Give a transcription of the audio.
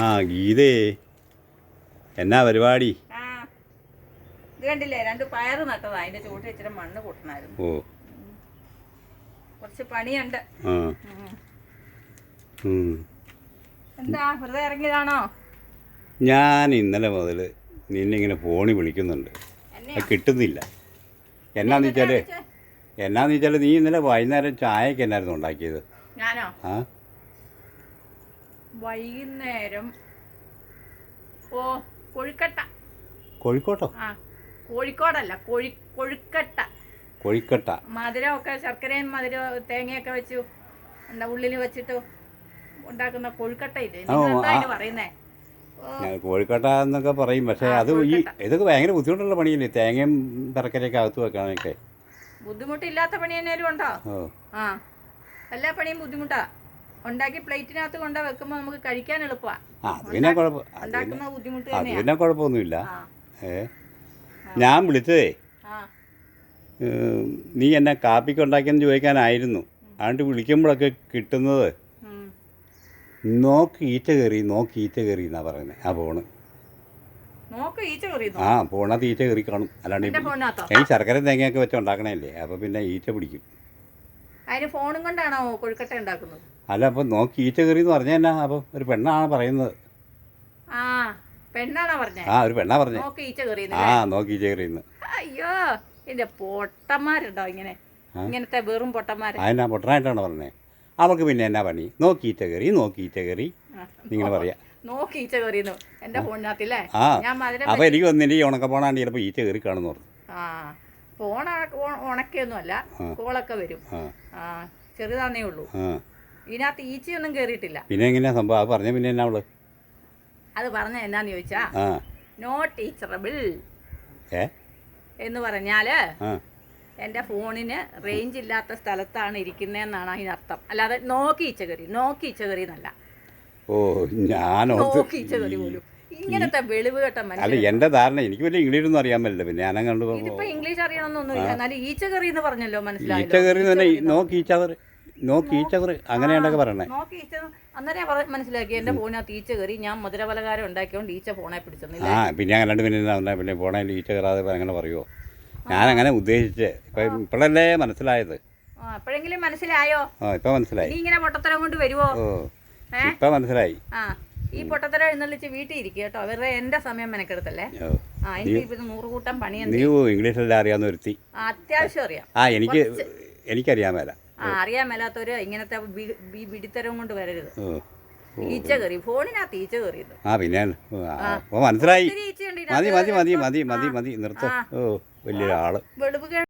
ആ ഗീതേ. എന്നാ പരിപാടി? ഇത് കണ്ടില്ലേ? രണ്ട് പയർ നട്ടതാ. അതിന്റെ ചൂട്ട് ഇച്ചിരി മണ്ണ് കൂട്ടണായിരുന്നു. ഓ. കുറച്ച് പണിയുണ്ട്. എന്താ വെറുതെ ഇറങ്ങിയതാണോ? ഞാൻ ഇന്നലെ മുതൽ നിന്നെ ഇങ്ങനെ ഫോണിൽ വിളിക്കുന്നുണ്ട്. അത് കിട്ടുന്നില്ല. എന്നാന്ന് വെച്ചാൽ എന്നാന്ന് വെച്ചാൽ നീ ഇന്നലെ വൈകുന്നേരം ചായക്ക് എന്നായിരുന്നു ഉണ്ടാക്കിയത്? ഞാനോ? ആ? വൈകുന്നേരം. ഓ കൊഴുക്കട്ട. കോഴിക്കോട്ടോ? ആ കോഴിക്കോടല്ല കോഴി കൊഴുക്കട്ട. കോഴിക്കട്ട. മധുരമൊക്കെ ശർക്കരയും മധുരം തേങ്ങയൊക്കെ വെച്ചു എന്താ ഉള്ളിൽ വെച്ചിട്ട് ഉണ്ടാക്കുന്ന കൊഴുക്കട്ട ഇത്. പറയുന്നേ? കോഴിക്കട്ട എന്നൊക്കെ പറയും. പക്ഷേ അത് ഈ. ഇതൊക്കെ ഭയങ്കര ബുദ്ധിമുട്ടുള്ള പണിയല്ലേ? തേങ്ങയും തറക്കരയൊക്കെ അകത്ത് വെക്കാനൊക്കെ. ബുദ്ധിമുട്ടില്ലാത്ത പണി തന്നെ ഉണ്ടോ? ആ എല്ലാ പണിയും ബുദ്ധിമുട്ടാ. ഉണ്ടാക്കി പ്ലേറ്റിനകത്ത് കൊണ്ട് വെക്കുമ്പോൾ നമുക്ക് കഴിക്കാൻ എളുപ്പമാണ് അത് പിന്നെ കുഴപ്പം അത് ഉണ്ടാക്കുന്ന ബുദ്ധിമുട്ട് അത് തന്നെയാ. പിന്നെ കുഴപ്പമൊന്നുമില്ല. ആ. ഏ? ഞാൻ വിളിച്ചതേ ആ. ഏം, നീ എന്നെ കാപ്പിക്ക് ഉണ്ടാക്കിയെന്ന് ചോദിക്കാനായിരുന്നു. അതുകൊണ്ട് വിളിക്കുമ്പോഴൊക്കെ കിട്ടുന്നത് ഉം. നോക്ക് ഈച്ച കയറി നോക്ക് ഈച്ച കയറി എന്നാ പറയുന്നത് ആ ഫോണ് നോക്ക് ഈച്ച ആ ഫോണകത്ത് ഈച്ച കയറി കാണും. അല്ലാണ്ട് എന്റെ ഈ- ഫോണിനകത്തോ? ഈ ശർക്കര തേങ്ങയൊക്കെ വെച്ച് ഉണ്ടാക്കണല്ലേ അപ്പോൾ പിന്നെ ഈറ്റ പിടിക്കും. അതിന് ഫോണും കൊണ്ടാണോ കൊഴുക്കട്ട ഉണ്ടാക്കുന്നത്? അല്ല അപ്പോൾ നോക്കി ഈറ്റ കയറി എന്ന് പറഞ്ഞാൽ എന്നാ? അപ്പോൾ ഒരു പെണ്ണാണ് പറയുന്നത്. ആ പെണ്ണാണോ പറഞ്ഞേ? ആ ഒരു പെണ്ണാ പറഞ്ഞേ. നോക്ക് ഈച്ച കയറിയുന്നു ആ നോക്കി കയറിയെന്ന്. അയ്യോ എന്റെ പൊട്ടന്മാരുണ്ടോ ഇങ്ങനെ? ഇങ്ങനത്തെ വെറും പൊട്ടന്മാര്. എന്നാ പൊട്ടനായിട്ടാണ് പറഞ്ഞേ? അവൾക്ക് പിന്നെ എന്നാ പണി? നോക്കി ഈച്ച കയറി നോക്കി ഈച്ച കയറി. നിങ്ങൾ ഇങ്ങനെ പറയാ. നോക്കി ഈച്ച കയറിയുന്നു. എന്റെ ഫോണിനകത്തില്ലേ ആ. ഞാൻ മധുരം അപ്പോൾ എനിക്ക് വന്നിട്ട് ഈ ഉണക്കപ്പോണാണ്ട് ചിലപ്പോൾ ഈറ്റ കയറി കാണുന്നു പറഞ്ഞു. ആ ഫോൺ ഉണക്കൊന്നുമല്ല കോളൊക്കെ വരും. ആ. ആ ചെറുതാന്നേ ഉള്ളൂ. ആ. ഇതിനകത്ത് ഈച്ചയൊന്നും കേറിയിട്ടില്ല. പിന്നെ എങ്ങനെയാ സംഭവം? അത് പറഞ്ഞ പിന്നെ എന്നാ അവൾ? അത് പറഞ്ഞ എന്നാന്ന് ചോദിച്ചാ? ആ. നോ ടീച്ചറബിൾ ഏ? എന്ന് പറഞ്ഞാൽ ആ. എന്റെ ഫോണിന് റേഞ്ച് ഇല്ലാത്ത സ്ഥലത്താണ് ഇരിക്കുന്നതെന്നാണ് അതിനർത്ഥം. അല്ലാതെ നോക്കി ഈച്ച കയറി നോക്കി ഈച്ച കയറി എന്നല്ല. ഓ ഞാൻ നോക്കി ഈച്ച കയറി പോലും. ഇങ്ങനത്തെ വെളിവ് കേട്ട അല്ല മനുഷ്യൻ എന്റെ ധാരണ എനിക്ക് വലിയ ഇംഗ്ലീഷ് ഒന്നും അറിയാൻ പറ്റില്ല പിന്നെ ഞാനും കണ്ടു ഇതിപ്പോ ഇംഗ്ലീഷ് അറിയണമെന്നൊന്നുമില്ല. എന്നാലും ഈച്ച കയറി എന്ന് പറഞ്ഞല്ലോ ഈച്ച മനസ്സിലായല്ലോ കയറി തന്നെ കയറി നോക്കി ഈച്ച കുറി അങ്ങനെയാണ്ടൊക്കെ പറയണേ. നോക്കി ഈച്ച അന്നേരം പറ- മനസ്സിലാക്കി എന്റെ ഫോണിനകത്ത് ഈച്ച കയറി ഞാൻ മധുരപലകാരം ഉണ്ടാക്കിയോണ്ട് ഈച്ച ഫോണെ പിടിച്ചെന്നില്ല ആ പിന്നെ അങ്ങനെ രണ്ട് മിനിറ്റ് ഉണ്ടാ പിന്നെ പോണേൽ ഈച്ച കയറാതെ അങ്ങനെ പറയുമോ ഞാൻ അങ്ങനെ ഉദ്ദേശിച്ച്. ഇപ്പം ഇപ്പോഴല്ലേ മനസ്സിലായത്. ആ എപ്പോഴെങ്കിലും മനസ്സിലായോ? ആ ഇപ്പം മനസ്സിലായി. നീ ഇങ്ങനെ പൊട്ടത്തരം കൊണ്ട് വരുവോ? ഓ ഏ? ഇപ്പം മനസ്സിലായി. ആ ഈ പൊട്ടത്തരം എഴുന്നള്ളിച്ച് വീട്ടിൽ ഇരിക്കുക കേട്ടോ. വെറുതെ എന്റെ സമയം മെനക്കെടുത്തല്ലേ? ഓ ആ എനിക്ക് ഇപ്പം നൂറ് കൂട്ടം പണിയുണ്ട്. നീ ഇംഗ്ലീഷെല്ലാം അറിയാവുന്ന ഒരുത്തി. ആ, അത്യാവശ്യം അറിയാം. ആ എനിക്ക് എനിക്കറിയാൻ മേല. ആ അറിയാൻ മേലാത്തവര് ഇങ്ങനത്തെ വി- വിഡിത്തരം കൊണ്ട് വരരുത്. ഈച്ച കയറി ഫോണിനകത്ത് ഈച്ച കയറിയത് ആ പിന്നെ മനസ്സിലായി. മതി. മതി മതി മതി മതി മതി നിർത്ത്. ഓ വലിയൊരാൾ. വെളിവ് കേ-